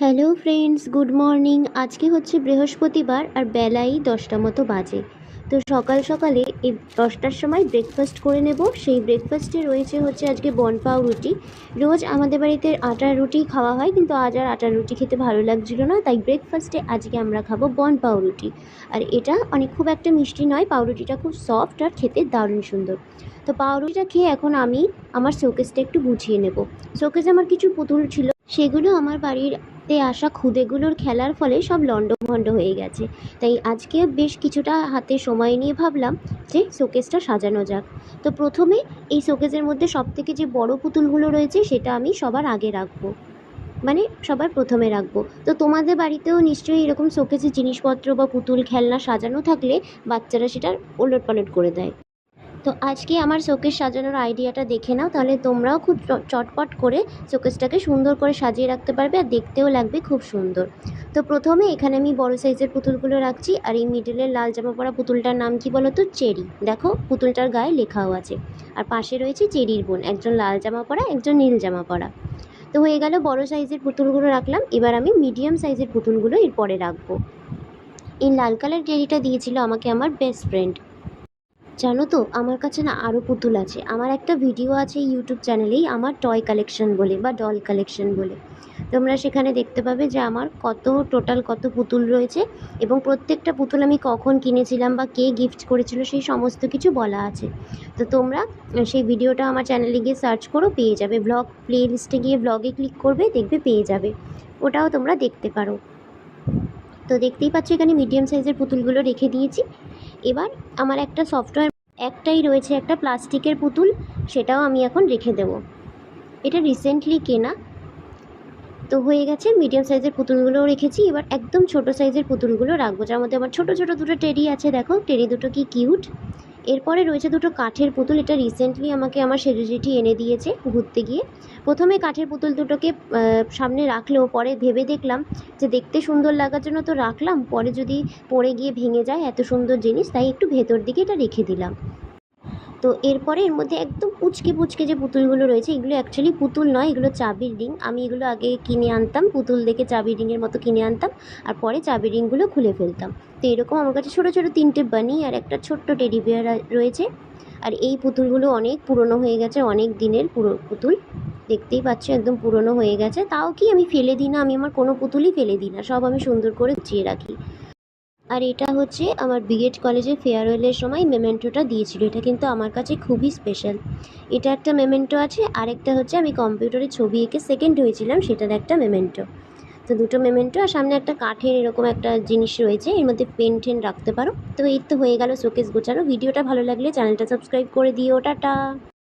Hello friends, good morning. আজকে হচ্ছে বৃহস্পতিবার আর বেলাই দশটা মতো বাজে। তো সকাল সকালে এই দশটার সময় ব্রেকফাস্ট করে নেব। সেই ব্রেকফাস্টে রয়েছে হচ্ছে আজকে বনপাও রুটি। রোজ আমাদের বাড়িতে আটার রুটি খাওয়া হয়, কিন্তু আজ আর আটার রুটি খেতে ভালো লাগছিল না, তাই ব্রেকফাস্টে আজকে আমরা খাব বনপাও রুটি। আর এটা অনেক খুব একটা মিষ্টি নয় পাউরুটিটা খুব সফট আর খেতে দারুণ সুন্দর। তো পাউরুটিটা খেয়ে এখন আমি আমার শোকেসটা একটু গুছিয়ে নেব। শোকেসে আমার কিছু পুতুল ছিল, সেগুলো আমার বাড়ির তে আসা খুদেগুলোর খেলার ফলে সব লণ্ডভণ্ড হয়ে গেছে। তাই আজকে বেশ কিছুটা হাতে সময় নিয়ে ভাবলাম যে শোকেসটা সাজানো যাক। তো প্রথমে এই শোকেসের মধ্যে সবথেকে যে বড় পুতুলগুলো রয়েছে সেটা আমি সবার আগে রাখব। মানে সবার প্রথমে রাখব। তো তোমাদের বাড়িতেও নিশ্চয়ই এরকম শোকেসের জিনিসপত্র বা পুতুল খেলনা সাজানো থাকলে বাচ্চারা সেটা ওলট পালট করে দেয়। তো আজকে আমার শোকেস সাজানোর আইডিয়াটা দেখে নাও, তাহলে তোমরাও খুব চটপট করে শোকেসটাকে সুন্দর করে সাজিয়ে রাখতে পারবে আর দেখতেও লাগবে খুব সুন্দর। তো প্রথমে এখানে আমি বড় সাইজের পুতুলগুলো রাখছি আর এই মিডলের লাল জামা পরা পুতুলটার নাম কি বলো তো চেরি। দেখো, পুতুলটার গায়ে লেখাও আছে। আর পাশে রয়েছে চেরির বোন, একজন লাল জামা পরা, একজন নীল জামা পরা। তো হয়ে গেল বড় সাইজের পুতুলগুলো রাখলাম, এবার আমি মিডিয়াম সাইজের পুতুলগুলো এরপরে রাখব। এই লাল কালার চেরিটা দিয়েছিল আমাকে আমার বেস্ট ফ্রেন্ড। জানো তো, আমার কাছে না আরও পুতুল আছে। আমার একটা ভিডিও আছে ইউটিউব চ্যানেলেই আমার টয় কালেকশন বলে বা ডল কালেকশন বলে। তোমরা সেখানে দেখতে পাবে যে আমার কত টোটাল কত পুতুল রয়েছে এবং প্রত্যেকটা পুতুল আমি কখন কিনেছিলাম বা কে গিফট করেছিল সেই সমস্ত কিছু বলা আছে। তো তোমরা সেই ভিডিওটা আমার চ্যানেলে গিয়ে সার্চ করো, পেয়ে যাবে। ব্লগ প্লে লিস্টে গিয়ে ব্লগে ক্লিক করবে, দেখবে, পেয়ে যাবে। ওটাও তোমরা দেখতে পারো। তো দেখতেই পাচ্ছ, এখানে মিডিয়াম সাইজের পুতুলগুলো রেখে দিয়েছি। এবার আমার একটা সফটওয়্যার একটাই রয়েছে একটা প্লাস্টিকের পুতুল, সেটাও আমি এখন রেখে দেব। এটা রিসেন্টলি কেনা। তো হয়ে গেছে মিডিয়াম সাইজের পুতুলগুলোও রেখেছি। এবার একদম ছোট সাইজের পুতুলগুলো রাখব। যার মধ্যে আমার ছোট ছোট দুটো টেরি আছে, দেখো। টেরি দুটো কি কিউট এরপরে রয়েছে দুটো কাঠের পুতুল, এটা রিসেন্টলি আমাকে আমার সেজেজেটি এনে দিয়েছে ঘুরতে গিয়ে। প্রথমে কাঠের পুতুল দুটোকে সামনে রাখলেও পরে ভেবে দেখলাম যে দেখতে সুন্দর লাগার জন্য তো রাখলাম, পরে যদি পড়ে গিয়ে ভেঙে যায় এত সুন্দর জিনিস, তাই একটু ভেতর দিকে এটা রেখে দিলাম। তো এরপরে এর মধ্যে একদম পুচকে পুচকে যে পুতুলগুলো রয়েছে, এগুলো অ্যাকচুয়ালি পুতুল নয়, এগুলো চাবির রিং। আমি এগুলো আগে কিনে আনতাম, পুতুল দেখে চাবির রিংয়ের মতো কিনে আনতাম আর পরে চাবির রিংগুলো খুলে ফেলতাম। তো এরকম আমার কাছে ছোটো ছোটো তিনটে বানি আর একটা ছোট্ট টেডি বিয়ার রয়েছে। আর এই পুতুলগুলো অনেক পুরনো হয়ে গেছে, অনেক দিনের পুরো পুতুল। দেখতেই পাচ্ছ একদম পুরনো হয়ে গেছে। তাও কি আমি ফেলে দিই না? আমি আমার কোনো পুতুলই ফেলে দিই না। সব আমি সুন্দর করে গুছিয়ে রাখি। আর এটা হচ্ছে আমার বিএড কলেজে ফেয়ারওয়েলের সময় মেমেন্টোটা দিয়েছিল। এটা কিন্তু আমার কাছে খুবই স্পেশাল এটা একটা মেমেন্টো আছে, আরেকটা হচ্ছে আমি কম্পিউটারে ছবি এঁকে সেকেন্ড হয়েছিলাম, সেটার একটা মেমেন্টো তো দুটো মেমেন্টো আর সামনে একটা কাঠের এরকম একটা জিনিস রয়েছে, এর মধ্যে পেন টেন রাখতে পারো। তো এই তো হয়ে গেল শোকেস গোছানো। ভিডিওটা ভালো লাগলে চ্যানেলটা সাবস্ক্রাইব করে দিও। টাটা!